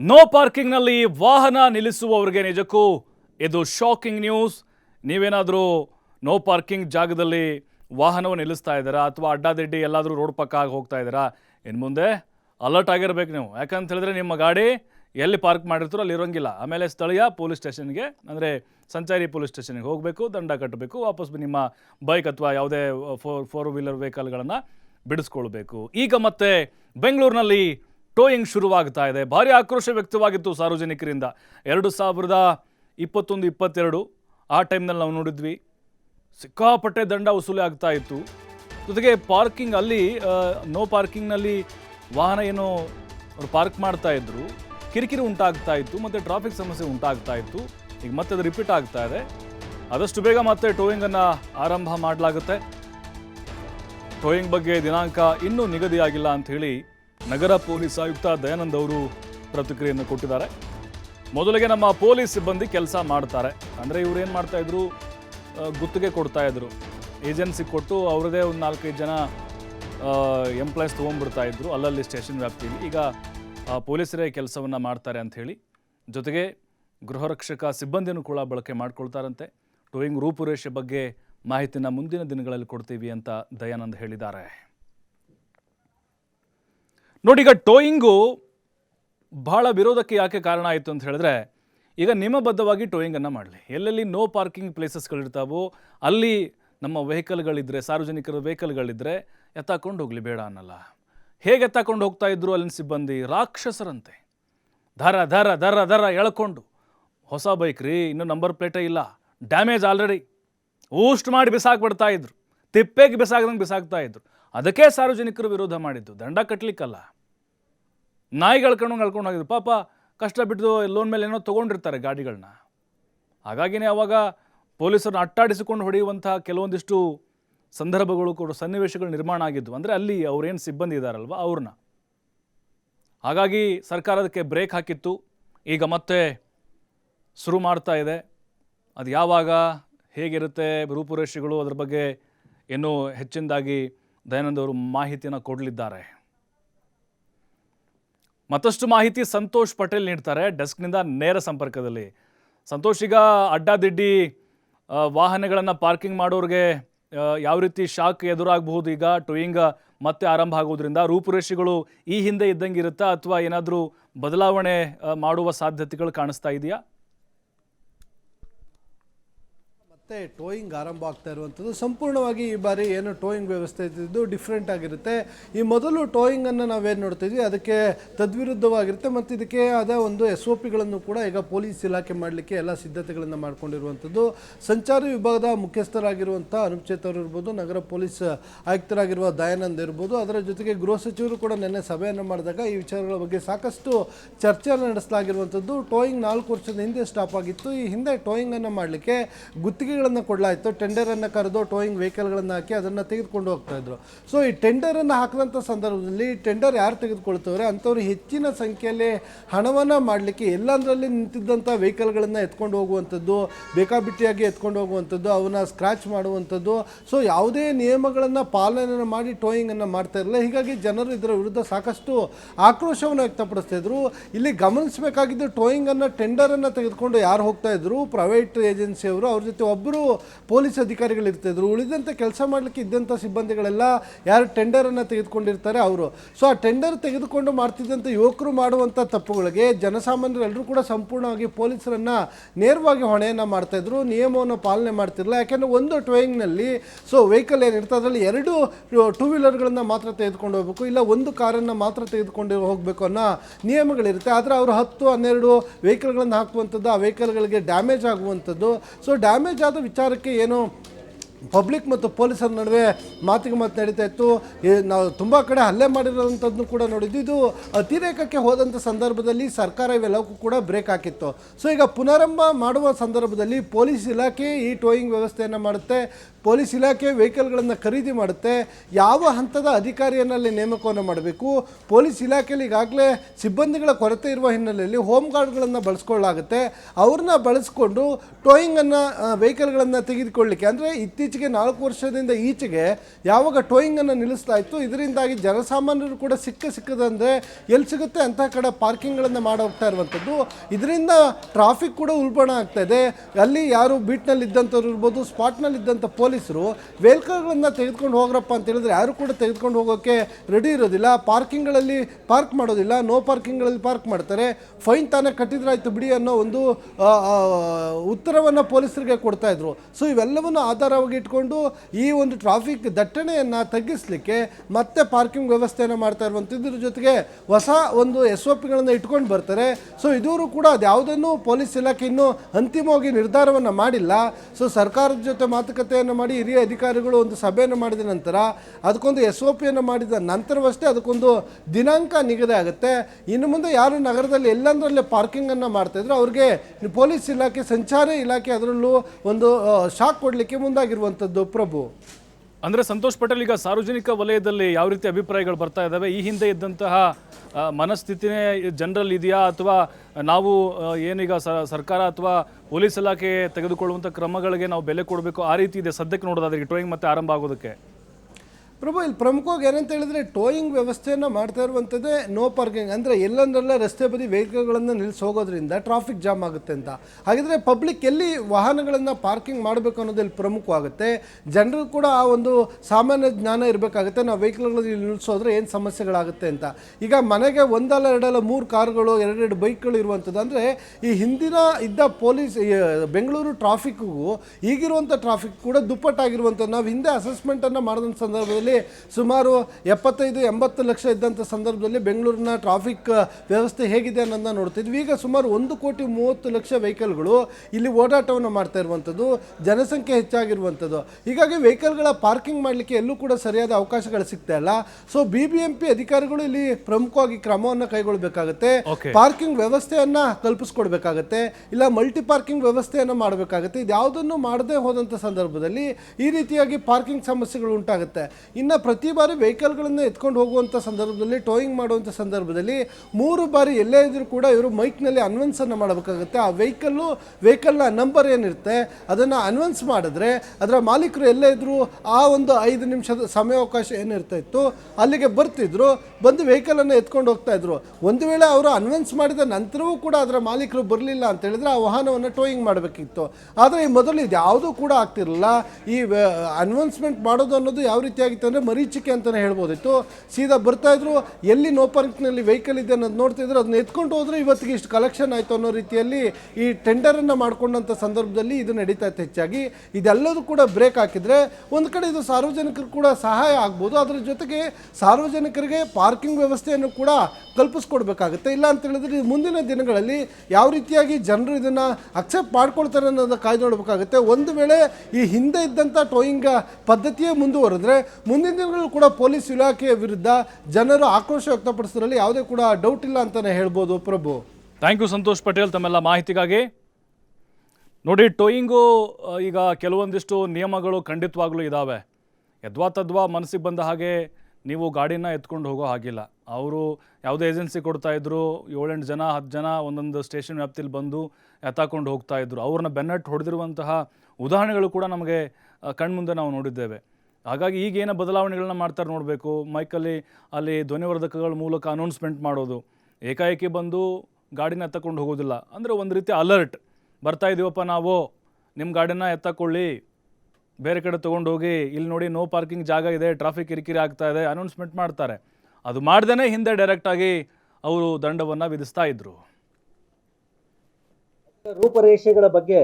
No ಪಾರ್ಕಿಂಗ್ನಲ್ಲಿ ವಾಹನ ನಿಲ್ಲಿಸುವವರಿಗೆ ನಿಜಕ್ಕೂ ಇದು ಶಾಕಿಂಗ್ ನ್ಯೂಸ್ ನೀವೇನಾದರೂ ನೋ ಪಾರ್ಕಿಂಗ್ ಜಾಗದಲ್ಲಿ ವಾಹನವನ್ನು ನಿಲ್ಲಿಸ್ತಾ ಇದ್ದೀರಾ? ಅಥವಾ ಅಡ್ಡಾದಿಡ್ಡಿ ಎಲ್ಲಾದರೂ ರೋಡ್ ಪಕ್ಕ ಆಗಿ ಹೋಗ್ತಾ ಇದ್ದೀರಾ? ಇನ್ನು ಮುಂದೆ ಅಲರ್ಟ್ ಆಗಿರ್ಬೇಕು ನೀವು. ಯಾಕಂತ ಹೇಳಿದ್ರೆ ನಿಮ್ಮ ಗಾಡಿ ಎಲ್ಲಿ ಪಾರ್ಕ್ ಮಾಡಿರ್ತೀರೋ ಅಲ್ಲಿ ಇರೋಂಗಿಲ್ಲ. ಆಮೇಲೆ ಸ್ಥಳೀಯ ಪೊಲೀಸ್ ಸ್ಟೇಷನ್ಗೆ, ಅಂದರೆ ಸಂಚಾರಿ ಪೊಲೀಸ್ ಸ್ಟೇಷನ್ಗೆ ಹೋಗಬೇಕು, ದಂಡ ಕಟ್ಟಬೇಕು ವಾಪಸ್ ನಿಮ್ಮ ಬೈಕ್ ಅಥವಾ ಯಾವುದೇ ಫೋರ್ ಫೋರ್ ವೀಲರ್ ವೆಹಿಕಲ್ಗಳನ್ನು ಬಿಡಿಸ್ಕೊಳ್ಬೇಕು. ಈಗ ಮತ್ತೆ ಬೆಂಗಳೂರಿನಲ್ಲಿ ಟೋಯಿಂಗ್ ಶುರುವಾಗ್ತಾ ಇದೆ. ಭಾರಿ ಆಕ್ರೋಶ ವ್ಯಕ್ತವಾಗಿತ್ತು ಸಾರ್ವಜನಿಕರಿಂದ. ಎರಡು ಸಾವಿರದ ಇಪ್ಪತ್ತೊಂದು, ಇಪ್ಪತ್ತೆರಡು ಆ ಟೈಮ್ನಲ್ಲಿ ನಾವು ನೋಡಿದ್ವಿ. ಸಿಕ್ಕಾಪಟ್ಟೆ ದಂಡ ವಸೂಲಿ ಆಗ್ತಾ ಇತ್ತು. ಜೊತೆಗೆ ಪಾರ್ಕಿಂಗ್ ಅಲ್ಲಿ ನೋ ಪಾರ್ಕಿಂಗ್ನಲ್ಲಿ ವಾಹನ ಏನೋ ಅವರು ಪಾರ್ಕ್ ಮಾಡ್ತಾ ಇದ್ರು. ಕಿರಿಕಿರಿ ಉಂಟಾಗ್ತಾ ಇತ್ತು, ಮತ್ತು ಟ್ರಾಫಿಕ್ ಸಮಸ್ಯೆ ಉಂಟಾಗ್ತಾ ಇತ್ತು. ಈಗ ಮತ್ತೆ ಅದು ರಿಪೀಟ್ ಆಗ್ತಾ ಇದೆ. ಆದಷ್ಟು ಬೇಗ ಮತ್ತೆ ಟೋಯಿಂಗನ್ನು ಆರಂಭ ಮಾಡಲಾಗುತ್ತೆ. ಟೋಯಿಂಗ್ ಬಗ್ಗೆ ದಿನಾಂಕ ಇನ್ನೂ ನಿಗದಿಯಾಗಿಲ್ಲ ಅಂತ ನಗರ ಪೊಲೀಸ್ ಆಯುಕ್ತ ದಯಾನಂದ್ ಅವರು ಪ್ರತಿಕ್ರಿಯೆಯನ್ನು ಕೊಟ್ಟಿದ್ದಾರೆ. ಮೊದಲಿಗೆ ನಮ್ಮ ಪೊಲೀಸ್ ಸಿಬ್ಬಂದಿ ಕೆಲಸ ಮಾಡ್ತಾರೆ. ಅಂದರೆ ಇವ್ರು ಏನು ಮಾಡ್ತಾ ಇದ್ರು? ಗುತ್ತಿಗೆ ಕೊಡ್ತಾ ಇದ್ರು. ಏಜೆನ್ಸಿ ಕೊಟ್ಟು ಅವರದೇ ಒಂದು ನಾಲ್ಕೈದು ಜನ ಎಂಪ್ಲಾಯ್ಸ್ ತೊಗೊಂಡ್ಬಿಡ್ತಾ ಇದ್ರು ಅಲ್ಲಲ್ಲಿ ಸ್ಟೇಷನ್ ವ್ಯಾಪ್ತಿಯಲ್ಲಿ. ಈಗ ಪೊಲೀಸರೇ ಕೆಲಸವನ್ನು ಮಾಡ್ತಾರೆ ಅಂಥೇಳಿ ಜೊತೆಗೆ ಗೃಹರಕ್ಷಕ ಸಿಬ್ಬಂದಿಯನ್ನು ಕೂಡ ಬಳಕೆ ಮಾಡ್ಕೊಳ್ತಾರಂತೆ. ಟೋಯಿಂಗ್ ರೂಪುರೇಷೆ ಬಗ್ಗೆ ಮಾಹಿತಿನ ಮುಂದಿನ ದಿನಗಳಲ್ಲಿ ಕೊಡ್ತೀವಿ ಅಂತ ದಯಾನಂದ್ ಹೇಳಿದ್ದಾರೆ. ನೋಡಿ, ಈಗ ಟೋಯಿಂಗು ಬಹಳ ವಿರೋಧಕ್ಕೆ ಯಾಕೆ ಕಾರಣ ಆಯಿತು ಅಂತ ಹೇಳಿದ್ರೆ, ಈಗ ನಿಯಮಬದ್ಧವಾಗಿ ಟೋಯಿಂಗನ್ನು ಮಾಡಲಿ. ಎಲ್ಲೆಲ್ಲಿ ನೋ ಪಾರ್ಕಿಂಗ್ ಪ್ಲೇಸಸ್ಗಳಿರ್ತಾವೋ ಅಲ್ಲಿ ನಮ್ಮ ವೆಹಿಕಲ್ಗಳಿದ್ದರೆ ಸಾರ್ವಜನಿಕರ ವೆಹಿಕಲ್ಗಳಿದ್ದರೆ ಎತ್ತಾಕೊಂಡು ಹೋಗಲಿ, ಬೇಡ ಅನ್ನಲ್ಲ. ಹೇಗೆ ಎತ್ತಾಕೊಂಡು ಹೋಗ್ತಾ ಇದ್ರು ಅಲ್ಲಿನ ಸಿಬ್ಬಂದಿ? ರಾಕ್ಷಸರಂತೆ. ದರ ದರ ದರ ದರ ಎಳ್ಕೊಂಡು. ಹೊಸ ಬೈಕ್ ರೀ, ಇನ್ನೂ ನಂಬರ್ ಪ್ಲೇಟೇ ಇಲ್ಲ. ಡ್ಯಾಮೇಜ್ ಆಲ್ರೆಡಿ ಊಸ್ಟ್ ಮಾಡಿ ಬಿಸಾಕ್ಬಿಡ್ತಾ ಇದ್ರು. ತಿಪ್ಪೆಗೆ ಬಿಸಾಕ್ದಂಗೆ ಬಿಸಾಕ್ತಾ ಇದ್ರು. ಅದಕ್ಕೆ ಸಾರ್ವಜನಿಕರು ವಿರೋಧ ಮಾಡಿದ್ದು. ದಂಡ ಕಟ್ಟಲಿಕ್ಕಲ್ಲ ನಾಯಿಗಳು ಕಳ್ಕೊಂಡು ಕಳ್ಕೊಂಡು ಹೋಗಿದ್ರು. ಪಾಪ ಕಷ್ಟ ಬಿಟ್ಟು ಲೋನ್ ಮೇಲೆ ಏನೋ ತೊಗೊಂಡಿರ್ತಾರೆ ಗಾಡಿಗಳನ್ನ ಹಾಗಾಗಿನೇ ಅವಾಗ ಪೊಲೀಸರನ್ನ ಅಟ್ಟಾಡಿಸಿಕೊಂಡು ಹೊಡೆಯುವಂಥ ಕೆಲವೊಂದಿಷ್ಟು ಸಂದರ್ಭಗಳು ಕೂಡ ಸನ್ನಿವೇಶಗಳು ನಿರ್ಮಾಣ ಆಗಿದ್ವು. ಅಂದರೆ ಅಲ್ಲಿ ಅವ್ರೇನು ಸಿಬ್ಬಂದಿ ಇದ್ದಾರಲ್ವ ಅವ್ರನ್ನ. ಹಾಗಾಗಿ ಸರ್ಕಾರ ಅದಕ್ಕೆ ಬ್ರೇಕ್ ಹಾಕಿತ್ತು. ಈಗ ಮತ್ತೆ ಶುರು ಮಾಡ್ತಾ ಇದೆ. ಅದು ಯಾವಾಗ, ಹೇಗಿರುತ್ತೆ, ರೂಪುರೇಷೆಗಳು ಅದ್ರ ಬಗ್ಗೆ ಇನ್ನೂ ಹೆಚ್ಚಿನದಾಗಿ ದಯಾನಂದ್ ಅವರು ಮಾಹಿತಿಯನ್ನು ಕೊಡಲಿದ್ದಾರೆ. ಮತ್ತಷ್ಟು ಮಾಹಿತಿ ಸಂತೋಷ್ ಪಟೇಲ್ ನೀಡ್ತಾರೆ ಡೆಸ್ಕ್ನಿಂದ ನೇರ ಸಂಪರ್ಕದಲ್ಲಿ. ಸಂತೋಷ್, ಈಗ ಅಡ್ಡಾದಿಡ್ಡಿ ವಾಹನಗಳನ್ನು ಪಾರ್ಕಿಂಗ್ ಮಾಡೋರಿಗೆ ಯಾವ ರೀತಿ ಶಾಕ್ ಎದುರಾಗಬಹುದು ಈಗ, ಟೂಯಿಂಗ್ ಮತ್ತೆ ಆರಂಭ ಆಗೋದ್ರಿಂದ ರೂಪುರೇಷೆಗಳು ಈ ಹಿಂದೆ ಇದ್ದಂಗೆ ಇರುತ್ತಾ ಅಥವಾ ಏನಾದರೂ ಬದಲಾವಣೆ ಮಾಡುವ ಸಾಧ್ಯತೆಗಳು ಕಾಣಿಸ್ತಾ ಇದೆಯಾ? ಮತ್ತೆ ಟೋಯಿಂಗ್ ಆರಂಭ ಆಗ್ತಾ ಇರುವಂಥದ್ದು. ಸಂಪೂರ್ಣವಾಗಿ ಈ ಬಾರಿ ಏನು ಟೋಯಿಂಗ್ ವ್ಯವಸ್ಥೆ ಇದ್ದಿದ್ದು ಡಿಫ್ರೆಂಟ್ ಆಗಿರುತ್ತೆ. ಈ ಮೊದಲು ಟೋಯಿಂಗನ್ನು ನಾವೇನು ನೋಡ್ತಿದ್ವಿ ಅದಕ್ಕೆ ತದ್ವಿರುದ್ಧವಾಗಿರುತ್ತೆ ಮತ್ತು ಇದಕ್ಕೆ ಆದ ಒಂದು ಎಸ್ ಒ ಪಿಗಳನ್ನು ಕೂಡ ಈಗ ಪೊಲೀಸ್ ಇಲಾಖೆ ಮಾಡಲಿಕ್ಕೆ ಎಲ್ಲ ಸಿದ್ಧತೆಗಳನ್ನು ಮಾಡಿಕೊಂಡಿರುವಂಥದ್ದು. ಸಂಚಾರ ವಿಭಾಗದ ಮುಖ್ಯಸ್ಥರಾಗಿರುವಂಥ ಅನುಪಚೇತ್ ಅವರು ಇರ್ಬೋದು, ನಗರ ಪೊಲೀಸ್ ಆಯುಕ್ತರಾಗಿರುವ ದಯಾನಂದ್ ಇರ್ಬೋದು, ಅದರ ಜೊತೆಗೆ ಗೃಹ ಸಚಿವರು ಕೂಡ ನಿನ್ನೆ ಸಭೆಯನ್ನು ಮಾಡಿದಾಗ ಈ ವಿಚಾರಗಳ ಬಗ್ಗೆ ಸಾಕಷ್ಟು ಚರ್ಚೆಯನ್ನು ನಡೆಸಲಾಗಿರುವಂಥದ್ದು. ಟೋಯಿಂಗ್ ನಾಲ್ಕು ವರ್ಷದ ಹಿಂದೆ ಸ್ಟಾಪ್ ಆಗಿತ್ತು. ಈ ಹಿಂದೆ ಟೋಯಿಂಗನ್ನು ಮಾಡಲಿಕ್ಕೆ ಗುತ್ತಿಗೆಗಳನ್ನು ಕೊಡಲಾಯಿತು ಟೆಂಡರನ್ನು ಕರೆದು ಟೋಯಿಂಗ್ ವೆಹಿಕಲ್ಗಳನ್ನು ಹಾಕಿ ಅದನ್ನು ತೆಗೆದುಕೊಂಡು ಹೋಗ್ತಾ ಇದ್ರು. ಸೊ ಈ ಟೆಂಡರನ್ನು ಹಾಕಿದಂಥ ಸಂದರ್ಭದಲ್ಲಿ ಟೆಂಡರ್ ಯಾರು ತೆಗೆದುಕೊಳ್ತವ್ರೆ? ಅಂಥವ್ರು ಹೆಚ್ಚಿನ ಸಂಖ್ಯೆಯಲ್ಲಿ ಹಣವನ್ನು ಮಾಡಲಿಕ್ಕೆ ಎಲ್ಲಂದರಲ್ಲಿ ನಿಂತಿದ್ದಂಥ ವೆಹಿಕಲ್ಗಳನ್ನು ಎತ್ಕೊಂಡು ಹೋಗುವಂಥದ್ದು, ಬೇಕಾಬಿಟ್ಟಿಯಾಗಿ ಎತ್ಕೊಂಡು ಹೋಗುವಂಥದ್ದು, ಅವನ್ನ ಸ್ಕ್ರಾಚ್ ಮಾಡುವಂಥದ್ದು. ಸೊ ಯಾವುದೇ ನಿಯಮಗಳನ್ನು ಪಾಲನೆ ಮಾಡಿ ಟೋಯಿಂಗನ್ನು ಮಾಡ್ತಾ ಇರಲಿಲ್ಲ ಹೀಗಾಗಿ ಜನರು ಇದರ ವಿರುದ್ಧ ಸಾಕಷ್ಟು ಆಕ್ರೋಶವನ್ನು ವ್ಯಕ್ತಪಡಿಸ್ತಾ ಇದ್ರು. ಇಲ್ಲಿ ಗಮನಿಸಬೇಕಾಗಿದ್ದು ಟೋಯಿಂಗನ್ನು ಟೆಂಡರನ್ನು ತೆಗೆದುಕೊಂಡು ಯಾರು ಹೋಗ್ತಾ ಇದ್ರು? ಪ್ರೈವೇಟ್ ಏಜೆನ್ಸಿಯವರು ಅವ್ರ ಜೊತೆ ಒಬ್ಬರು ಪೊಲೀಸ್ ಅಧಿಕಾರಿಗಳು ಇರ್ತಿದ್ರು ಉಳಿದಂತೆ ಕೆಲಸ ಮಾಡಲಿಕ್ಕೆ ಇದ್ದಂಥ ಸಿಬ್ಬಂದಿಗಳೆಲ್ಲ ಯಾರು ಟೆಂಡರನ್ನು ತೆಗೆದುಕೊಂಡಿರ್ತಾರೆ ಅವರು. ಸೊ ಆ ಟೆಂಡರ್ ತೆಗೆದುಕೊಂಡು ಮಾಡ್ತಿದ್ದಂಥ ಯುವಕರು ಮಾಡುವಂಥ ತಪ್ಪುಗಳಿಗೆ ಜನಸಾಮಾನ್ಯರೆಲ್ಲರೂ ಕೂಡ ಸಂಪೂರ್ಣವಾಗಿ ಪೊಲೀಸರನ್ನು ನೇರವಾಗಿ ಹೊಣೆಯನ್ನು ಮಾಡ್ತಾಯಿದ್ರು, ನಿಯಮವನ್ನು ಪಾಲನೆ ಮಾಡ್ತಿರಲಿಲ್ಲ. ಯಾಕೆಂದರೆ ಒಂದು ಟೋಯಿಂಗ್ನಲ್ಲಿ ಸೊ ವೆಹಿಕಲ್ ಏನಿರ್ತದೆ, ಅದರಲ್ಲಿ ಎರಡು ಟೂ ವೀಲರ್ಗಳನ್ನು ಮಾತ್ರ ತೆಗೆದುಕೊಂಡು ಹೋಗಬೇಕು, ಇಲ್ಲ ಒಂದು ಕಾರನ್ನು ಮಾತ್ರ ತೆಗೆದುಕೊಂಡು ಹೋಗಬೇಕು ಅನ್ನೋ ನಿಯಮಗಳಿರುತ್ತೆ. ಆದರೆ ಅವರು ಹತ್ತು, ಹನ್ನೆರಡು ವೆಹಿಕಲ್ಗಳನ್ನು ಹಾಕುವಂಥದ್ದು, ಆ ವೆಹಿಕಲ್ಗಳಿಗೆ ಡ್ಯಾಮೇಜ್ ಆಗುವಂಥದ್ದು. ಸೊ ಡ್ಯಾಮೇಜ್ ಆದ ವಿಚಾರಕ್ಕೆ ಏನು ಪಬ್ಲಿಕ್ ಮತ್ತು ಪೊಲೀಸರ ನಡುವೆ ಮಾತಿಗೆ ಮಾತು ನಡೀತಾ ಇತ್ತು. ನಾವು ತುಂಬ ಕಡೆ ಹಲ್ಲೆ ಮಾಡಿರೋಂಥದ್ದನ್ನು ಕೂಡ ನೋಡಿದ್ದು. ಇದು ಅತಿರೇಕಕ್ಕೆ ಹೋದಂಥ ಸಂದರ್ಭದಲ್ಲಿ ಸರ್ಕಾರ ಇವೆಲ್ಲವಕ್ಕೂ ಕೂಡ ಬ್ರೇಕ್ ಹಾಕಿತ್ತು. ಸೊ, ಈಗ ಪುನರಂಭ ಮಾಡುವ ಸಂದರ್ಭದಲ್ಲಿ ಪೊಲೀಸ್ ಇಲಾಖೆ ಈ ಟೋಯಿಂಗ್ ವ್ಯವಸ್ಥೆಯನ್ನು ಮಾಡುತ್ತೆ. ಪೊಲೀಸ್ ಇಲಾಖೆ ವೆಹಿಕಲ್ಗಳನ್ನು ಖರೀದಿ ಮಾಡುತ್ತೆ. ಯಾವ ಹಂತದ ಅಧಿಕಾರಿಯನ್ನಲ್ಲಿ ನೇಮಕವನ್ನು ಮಾಡಬೇಕು? ಪೊಲೀಸ್ ಇಲಾಖೆಯಲ್ಲಿ ಈಗಾಗಲೇ ಸಿಬ್ಬಂದಿಗಳ ಕೊರತೆ ಇರುವ ಹಿನ್ನೆಲೆಯಲ್ಲಿ ಹೋಮ್ ಗಾರ್ಡ್ಗಳನ್ನು ಬಳಸ್ಕೊಳ್ಳಾಗುತ್ತೆ ಅವ್ರನ್ನ ಬಳಸ್ಕೊಂಡು ಟೋಯಿಂಗನ್ನು ವೆಹಿಕಲ್ಗಳನ್ನು ತೆಗೆದುಕೊಳ್ಳಿಕ್ಕೆ. ಅಂದರೆ ಇತ್ತೀಚೆಗೆ ಇತ್ತೀಚೆಗೆ ನಾಲ್ಕು ವರ್ಷದಿಂದ ಈಚೆಗೆ ಯಾವಾಗ ಟೋಯಿಂಗ್ ಅನ್ನು ನಿಲ್ಲಿಸ್ತಾ ಇತ್ತು, ಇದರಿಂದಾಗಿ ಜನಸಾಮಾನ್ಯರು ಕೂಡ ಸಿಕ್ಕ ಸಿಕ್ಕದಂದರೆ ಎಲ್ಲಿ ಸಿಗುತ್ತೆ ಅಂತ ಕಡೆ ಪಾರ್ಕಿಂಗ್ಗಳನ್ನು ಮಾಡಿ ಹೋಗ್ತಾ ಇರುವಂಥದ್ದು. ಇದರಿಂದ ಟ್ರಾಫಿಕ್ ಕೂಡ ಉಲ್ಬಣ ಆಗ್ತಾ ಇದೆ. ಅಲ್ಲಿ ಯಾರು ಬೀಟ್ನಲ್ಲಿ ಇದ್ದಂಥವ್ರು ಇರ್ಬೋದು, ಸ್ಪಾಟ್ನಲ್ಲಿ ಇದ್ದಂಥ ಪೊಲೀಸರು ವೆಹಿಕಲ್ಗಳನ್ನು ತೆಗೆದುಕೊಂಡು ಹೋಗ್ರಪ್ಪ ಅಂತ ಹೇಳಿದ್ರೆ ಯಾರು ಕೂಡ ತೆಗೆದುಕೊಂಡು ಹೋಗೋಕ್ಕೆ ರೆಡಿ ಇರೋದಿಲ್ಲ. ಪಾರ್ಕಿಂಗ್ಗಳಲ್ಲಿ ಪಾರ್ಕ್ ಮಾಡೋದಿಲ್ಲ. ನೋ ಪಾರ್ಕಿಂಗ್ಗಳಲ್ಲಿ ಪಾರ್ಕ್ ಮಾಡ್ತಾರೆ. ಫೈನ್ ತಾನೇ ಕಟ್ಟಿದ್ರಾಯ್ತು ಬಿಡಿ ಅನ್ನೋ ಒಂದು ಉತ್ತರವನ್ನು ಪೊಲೀಸರಿಗೆ ಕೊಡ್ತಾ ಇದ್ರು. ಸೊ ಇವೆಲ್ಲವನ್ನು ಆಧಾರವಾಗಿ ಇಟ್ಕೊಂಡು ಈ ಒಂದು ಟ್ರಾಫಿಕ್ ದಟ್ಟಣೆಯನ್ನು ತಗ್ಗಿಸಲಿಕ್ಕೆ ಮತ್ತೆ ಪಾರ್ಕಿಂಗ್ ವ್ಯವಸ್ಥೆಯನ್ನು ಮಾಡ್ತಾ ಇರುವಂಥದ್ದು ಜೊತೆಗೆ ಹೊಸ ಒಂದು ಎಸ್ ಒ ಪಿಗಳನ್ನು ಇಟ್ಕೊಂಡು ಬರ್ತಾರೆ. ಸೊ ಇದುವರು ಕೂಡ ಅದು ಯಾವುದನ್ನು ಪೊಲೀಸ್ ಇಲಾಖೆ ಇನ್ನೂ ಅಂತಿಮವಾಗಿ ನಿರ್ಧಾರವನ್ನು ಮಾಡಿಲ್ಲ. ಸೊ ಸರ್ಕಾರದ ಜೊತೆ ಮಾತುಕತೆಯನ್ನು ಮಾಡಿ ಹಿರಿಯ ಅಧಿಕಾರಿಗಳು ಒಂದು ಸಭೆಯನ್ನು ಮಾಡಿದ ನಂತರ ಅದಕ್ಕೊಂದು ಎಸ್ ಒ ಪಿಯನ್ನು ಮಾಡಿದ ನಂತರವಷ್ಟೇ ಅದಕ್ಕೊಂದು ದಿನಾಂಕ ನಿಗದಿ ಆಗುತ್ತೆ. ಇನ್ನು ಮುಂದೆ ಯಾರು ನಗರದಲ್ಲಿ ಎಲ್ಲಂದ್ರಲ್ಲೇ ಪಾರ್ಕಿಂಗನ್ನು ಮಾಡ್ತಾ ಇದ್ರು ಅವ್ರಿಗೆ ಪೊಲೀಸ್ ಇಲಾಖೆ, ಸಂಚಾರ ಇಲಾಖೆ ಅದರಲ್ಲೂ ಒಂದು ಶಾಕ್ ಕೊಡಲಿಕ್ಕೆ ಮುಂದಾಗಿರುವಂಥದ್ದು ಪ್ರಭು. ಅಂದ್ರೆ ಸಂತೋಷ್ ಪಟೇಲ್ ಈಗ ಸಾರ್ವಜನಿಕ ವಲಯದಲ್ಲಿ ಯಾವ ರೀತಿ ಅಭಿಪ್ರಾಯಗಳು ಬರ್ತಾ ಇದ್ದಾವೆ ಈ ಹಿಂದೆ ಇದ್ದಂತಹ ಮನಸ್ಥಿತಿನೇ ಜನರಲ್ ಇದೆಯಾ? ಅಥವಾ ನಾವು ಏನೀಗ ಸರ್ಕಾರ ಅಥವಾ ಪೊಲೀಸ್ ಇಲಾಖೆ ತೆಗೆದುಕೊಳ್ಳುವಂಥ ಕ್ರಮಗಳಿಗೆ ನಾವು ಬೆಲೆ ಕೊಡಬೇಕು? ಆ ರೀತಿ ಇದೆ. ಸದ್ಯಕ್ಕೆ ನೋಡೋದಾದ್ರೆ ಟ್ರೋಯಿಂಗ್ ಮತ್ತೆ ಆರಂಭ ಆಗೋದಕ್ಕೆ. ಪ್ರಭು, ಇಲ್ಲಿ ಪ್ರಮುಖವಾಗಿ ಏನಂತ ಹೇಳಿದ್ರೆ ಟೋಯಿಂಗ್ ವ್ಯವಸ್ಥೆಯನ್ನು ಮಾಡ್ತಾ ಇರುವಂಥದ್ದೇ ನೋ ಪಾರ್ಕಿಂಗ್ ಅಂದರೆ ಎಲ್ಲಂದ್ರಲ್ಲೇ ರಸ್ತೆ ಬದಿ ವೆಹಿಕಲ್ಗಳನ್ನು ನಿಲ್ಲಿಸಿ ಹೋಗೋದ್ರಿಂದ ಟ್ರಾಫಿಕ್ ಜಾಮ್ ಆಗುತ್ತೆ ಅಂತ. ಹಾಗಿದ್ರೆ ಪಬ್ಲಿಕ್ ಎಲ್ಲಿ ವಾಹನಗಳನ್ನು ಪಾರ್ಕಿಂಗ್ ಮಾಡಬೇಕು ಅನ್ನೋದು ಇಲ್ಲಿ ಪ್ರಮುಖವಾಗುತ್ತೆ. ಜನರು ಕೂಡ ಆ ಒಂದು ಸಾಮಾನ್ಯ ಜ್ಞಾನ ಇರಬೇಕಾಗುತ್ತೆ. ನಾವು ವೆಹಿಕಲ್ಗಳಲ್ಲಿ ನಿಲ್ಲಿಸೋದ್ರೆ ಏನು ಸಮಸ್ಯೆಗಳಾಗುತ್ತೆ ಅಂತ. ಈಗ ಮನೆಗೆ ಒಂದಲ್ಲ ಎರಡಲ್ಲ ಮೂರು ಕಾರುಗಳು, ಎರಡೆರಡು ಬೈಕ್ಗಳು ಇರುವಂಥದ್ದು ಅಂದರೆ ಈ ಹಿಂದಿನ ಇದ್ದ ಪೊಲೀಸ್ ಬೆಂಗಳೂರು ಟ್ರಾಫಿಕ್ಗೂ ಈಗಿರುವಂಥ ಟ್ರಾಫಿಕ್ ಕೂಡ ದುಪ್ಪಟ್ಟಾಗಿರುವಂಥದ್ದು ನಾವು ಹಿಂದೆ ಅಸೆಸ್ಮೆಂಟನ್ನು ಮಾಡಿದಂಥ ಸಂದರ್ಭದಲ್ಲಿ ಸುಮಾರು ಎಪ್ಪತ್ತೈದು ಎಂಬತ್ತು ಲಕ್ಷ ಇದ್ದಂಥ ಸಂದರ್ಭದಲ್ಲಿ ಬೆಂಗಳೂರಿನ ಟ್ರಾಫಿಕ್ ವ್ಯವಸ್ಥೆ ಹೇಗಿದೆ ಅನ್ನೋದನ್ನ ನೋಡ್ತಿದ್ವಿ. ಈಗ ಸುಮಾರು ಒಂದು ಕೋಟಿ ಮೂವತ್ತು ಲಕ್ಷ ವೆಹಿಕಲ್ಗಳು ಇಲ್ಲಿ ಓಡಾಟವನ್ನು ಮಾಡ್ತಾ ಇರುವಂಥದ್ದು ಜನಸಂಖ್ಯೆ ಹೆಚ್ಚಾಗಿರುವಂಥದ್ದು ಹೀಗಾಗಿ ವೆಹಿಕಲ್ಗಳ ಪಾರ್ಕಿಂಗ್ ಮಾಡಲಿಕ್ಕೆ ಎಲ್ಲೂ ಕೂಡ ಸರಿಯಾದ ಅವಕಾಶಗಳು ಸಿಗ್ತಾ ಇಲ್ಲ. So B B M P ಅಧಿಕಾರಿಗಳು ಇಲ್ಲಿ ಪ್ರಮುಖವಾಗಿ ಕ್ರಮವನ್ನು ಕೈಗೊಳ್ಳಬೇಕಾಗುತ್ತೆ. ಪಾರ್ಕಿಂಗ್ ವ್ಯವಸ್ಥೆಯನ್ನ ಕಲ್ಪಿಸ್ಕೊಡ್ಬೇಕಾಗತ್ತೆ ಇಲ್ಲ ಮಲ್ಟಿ ಪಾರ್ಕಿಂಗ್ ವ್ಯವಸ್ಥೆಯನ್ನು ಮಾಡಬೇಕಾಗುತ್ತೆ. ಇದ್ಯಾವುದನ್ನು ಮಾಡದೇ ಹೋದಂಥ ಸಂದರ್ಭದಲ್ಲಿ ಈ ರೀತಿಯಾಗಿ ಪಾರ್ಕಿಂಗ್ ಸಮಸ್ಯೆಗಳು ಉಂಟಾಗುತ್ತೆ. ಇನ್ನು ಪ್ರತಿ ಬಾರಿ ವೆಹಿಕಲ್ಗಳನ್ನು ಎತ್ಕೊಂಡು ಹೋಗುವಂಥ ಸಂದರ್ಭದಲ್ಲಿ, ಟೋಯಿಂಗ್ ಮಾಡುವಂಥ ಸಂದರ್ಭದಲ್ಲಿ ಮೂರು ಬಾರಿ ಎಲ್ಲೇ ಇದ್ರೂ ಕೂಡ ಇವರು ಮೈಕ್ನಲ್ಲಿ ಅನ್ವನ್ಸನ್ನು ಮಾಡಬೇಕಾಗುತ್ತೆ. ಆ ವೆಹಿಕಲ್ಲು, ವೆಹಿಕಲ್ನ ನಂಬರ್ ಏನಿರುತ್ತೆ, ಅದನ್ನು ಅನ್ವನ್ಸ್ ಮಾಡಿದ್ರೆ ಅದರ ಮಾಲೀಕರು ಎಲ್ಲೇ ಇದ್ದರೂ ಆ ಒಂದು ಐದು ನಿಮಿಷದ ಸಮಯಾವಕಾಶ ಏನಿರ್ತಾ ಇತ್ತು, ಅಲ್ಲಿಗೆ ಬರ್ತಿದ್ರು, ಬಂದು ವೆಹಿಕಲನ್ನು ಎತ್ಕೊಂಡು ಹೋಗ್ತಾ ಇದ್ರು. ಒಂದು ವೇಳೆ ಅವರು ಅನ್ವನ್ಸ್ ಮಾಡಿದ ನಂತರವೂ ಕೂಡ ಅದರ ಮಾಲೀಕರು ಬರಲಿಲ್ಲ ಅಂತ ಹೇಳಿದ್ರೆ ಆ ವಾಹನವನ್ನು ಟೋಯಿಂಗ್ ಮಾಡಬೇಕಿತ್ತು. ಆದರೆ ಈ ಮೊದಲು ಇದು ಯಾವುದೂ ಕೂಡ ಆಗ್ತಿರಲಿಲ್ಲ. ಈ ಅನ್ವನ್ಸ್ಮೆಂಟ್ ಮಾಡೋದು ಅನ್ನೋದು ಯಾವ ರೀತಿಯಾಗಿತ್ತು ಅಂದರೆ ಮರೀಚಿಕೆ ಅಂತಲೇ ಹೇಳ್ಬೋದಿತ್ತು ಸೀದಾ ಬರ್ತಾಯಿದ್ರು ಎಲ್ಲಿ ನೋ ಪಾರ್ಕ್ನಲ್ಲಿ ವೆಹಿಕಲ್ ಇದೆ ಅನ್ನೋದು ನೋಡ್ತಿದ್ರು ಅದನ್ನ ಎತ್ಕೊಂಡು ಹೋದರೆ ಇವತ್ತಿಗೆ ಇಷ್ಟು ಕಲೆಕ್ಷನ್ ಆಯಿತು ಅನ್ನೋ ರೀತಿಯಲ್ಲಿ ಈ ಟೆಂಡರನ್ನು ಮಾಡ್ಕೊಂಡಂಥ ಸಂದರ್ಭದಲ್ಲಿ ಇದು ನಡೀತಾ ಇತ್ತು ಹೆಚ್ಚಾಗಿ. ಇದೆಲ್ಲದೂ ಕೂಡ ಬ್ರೇಕ್ ಹಾಕಿದ್ರೆ ಒಂದು ಕಡೆ ಇದು ಸಾರ್ವಜನಿಕರು ಕೂಡ ಸಹಾಯ ಆಗ್ಬೋದು, ಅದರ ಜೊತೆಗೆ ಸಾರ್ವಜನಿಕರಿಗೆ ಪಾರ್ಕಿಂಗ್ ವ್ಯವಸ್ಥೆಯನ್ನು ಕೂಡ ಕಲ್ಪಿಸ್ಕೊಡ್ಬೇಕಾಗುತ್ತೆ. ಇಲ್ಲ ಅಂತ ಹೇಳಿದ್ರೆ ಮುಂದಿನ ದಿನಗಳಲ್ಲಿ ಯಾವ ರೀತಿಯಾಗಿ ಜನರು ಇದನ್ನು ಅಕ್ಸೆಪ್ಟ್ ಮಾಡ್ಕೊಳ್ತಾರೆ ಅನ್ನೋದನ್ನ ಕಾಯ್ದು ನೋಡಬೇಕಾಗುತ್ತೆ. ಒಂದು ವೇಳೆ ಈ ಹಿಂದೆ ಇದ್ದಂಥ ಟೋಯಿಂಗ್ ಪದ್ಧತಿಯೇ ಮುಂದುವರೆದ್ರೆ ಮುಂದಿನ ದಿನಗಳಲ್ಲೂ ಕೂಡ ಪೊಲೀಸ್ ಇಲಾಖೆಯ ವಿರುದ್ಧ ಜನರು ಆಕ್ರೋಶ ವ್ಯಕ್ತಪಡಿಸಿದ್ರಲ್ಲಿ ಯಾವುದೇ ಕೂಡ ಡೌಟ್ ಇಲ್ಲ ಅಂತಾನೆ ಹೇಳ್ಬೋದು. ಪ್ರಭು. ಥ್ಯಾಂಕ್ ಯು ಸಂತೋಷ್ ಪಟೇಲ್ ತಮ್ಮೆಲ್ಲ ಮಾಹಿತಿಗಾಗಿ. ನೋಡಿ, ಟೋಯಿಂಗು ಈಗ ಕೆಲವೊಂದಿಷ್ಟು ನಿಯಮಗಳು ಖಂಡಿತವಾಗ್ಲೂ ಇದ್ದಾವೆ ಯದ್ವಾ ತದ್ವಾ ಮನಸ್ಸಿಗೆ ಬಂದ ಹಾಗೆ ನೀವು ಗಾಡಿನ ಎತ್ಕೊಂಡು ಹೋಗೋ ಹಾಗಿಲ್ಲ. ಅವರು ಯಾವುದೇ ಏಜೆನ್ಸಿ ಕೊಡ್ತಾ ಇದ್ರು, ಏಳೆಂಟು ಜನ, ಹತ್ತು ಜನ ಒಂದೊಂದು ಸ್ಟೇಷನ್ ವ್ಯಾಪ್ತಿಲಿ ಬಂದು ಎತ್ತಾಕೊಂಡು ಹೋಗ್ತಾ ಇದ್ರು. ಅವ್ರನ್ನ ಬೆನ್ನಟ್ಟು ಹೊಡೆದಿರುವಂತಹ ಉದಾಹರಣೆಗಳು ಕೂಡ ನಮಗೆ ಕಣ್ಮುಂದೆ ನಾವು ನೋಡಿದ್ದೇವೆ. ಹಾಗಾಗಿ ಈಗ ಏನೋ ಬದಲಾವಣೆಗಳನ್ನ ಮಾಡ್ತಾರೆ ನೋಡಬೇಕು. ಮೈಕಲ್ಲಿ ಅಲ್ಲಿ ಧ್ವನಿವರ್ಧಕಗಳ ಮೂಲಕ ಅನೌನ್ಸ್ಮೆಂಟ್ ಮಾಡೋದು. ಏಕಾಏಕಿ ಬಂದು ಗಾಡಿನ ಎತ್ತಕೊಂಡು ಹೋಗೋದಿಲ್ಲ. ಅಂದರೆ ಒಂದು ರೀತಿ ಅಲರ್ಟ್ ಬರ್ತಾ ಇದ್ದೀವಪ್ಪ ನಾವು. ನಿಮ್ಮ ಗಾಡಿನ ಎತ್ತಕೊಳ್ಳಿ. ಬೇರೆ ಕಡೆ ತೊಗೊಂಡು ಹೋಗಿ. ಇಲ್ಲಿ ನೋಡಿ ನೋ ಪಾರ್ಕಿಂಗ್ ಜಾಗ ಇದೆ. ಟ್ರಾಫಿಕ್ ಕಿರಿಕಿರಿ ಆಗ್ತಾ ಇದೆ. ಅನೌನ್ಸ್ಮೆಂಟ್ ಮಾಡ್ತಾರೆ. ಅದು ಮಾಡ್ದೇ ಹಿಂದೆ ಡೈರೆಕ್ಟಾಗಿ ಅವರು ದಂಡವನ್ನು ವಿಧಿಸ್ತಾ ಇದ್ರು. ರೂಪರೇಷೆಗಳ ಬಗ್ಗೆ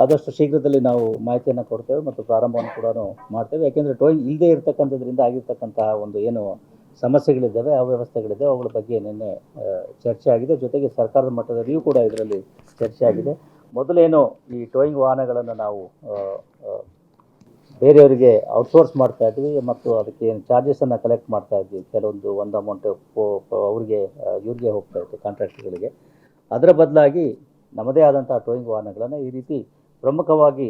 ಆದಷ್ಟು ಶೀಘ್ರದಲ್ಲಿ ನಾವು ಮಾಹಿತಿಯನ್ನು ಕೊಡ್ತೇವೆ ಮತ್ತು ಪ್ರಾರಂಭವನ್ನು ಕೂಡ ಮಾಡ್ತೇವೆ. ಯಾಕೆಂದರೆ ಟೋಯಿಂಗ್ ಇಲ್ಲದೇ ಇರತಕ್ಕಂಥದ್ರಿಂದ ಆಗಿರ್ತಕ್ಕಂತಹ ಒಂದು ಏನು ಸಮಸ್ಯೆಗಳಿದ್ದಾವೆ, ಅವ್ಯವಸ್ಥೆಗಳಿದ್ದಾವೆ, ಅವುಗಳ ಬಗ್ಗೆ ನಿನ್ನೆ ಚರ್ಚೆ ಆಗಿದೆ. ಜೊತೆಗೆ ಸರ್ಕಾರದ ಮಟ್ಟದಲ್ಲಿಯೂ ಕೂಡ ಇದರಲ್ಲಿ ಚರ್ಚೆ ಆಗಿದೆ. ಮೊದಲೇನು ಈ ಟೋಯಿಂಗ್ ವಾಹನಗಳನ್ನು ನಾವು ಬೇರೆಯವರಿಗೆ ಔಟ್ಸೋರ್ಸ್ ಮಾಡ್ತಾ ಇದ್ವಿ ಮತ್ತು ಅದಕ್ಕೆ ಏನು ಚಾರ್ಜಸನ್ನು ಕಲೆಕ್ಟ್ ಮಾಡ್ತಾ ಇದ್ವಿ. ಕೆಲವೊಂದು ಒಂದು ಅಮೌಂಟ್ ಅವರಿಗೆ ಇವ್ರಿಗೆ ಹೋಗ್ತಾ ಇತ್ತು ಕಾಂಟ್ರಾಕ್ಟ್ಗಳಿಗೆ. ಅದರ ಬದಲಾಗಿ ನಮ್ಮದೇ ಆದಂಥ ಟೋಯಿಂಗ್ ವಾಹನಗಳನ್ನು ಈ ರೀತಿ ಪ್ರಮುಖವಾಗಿ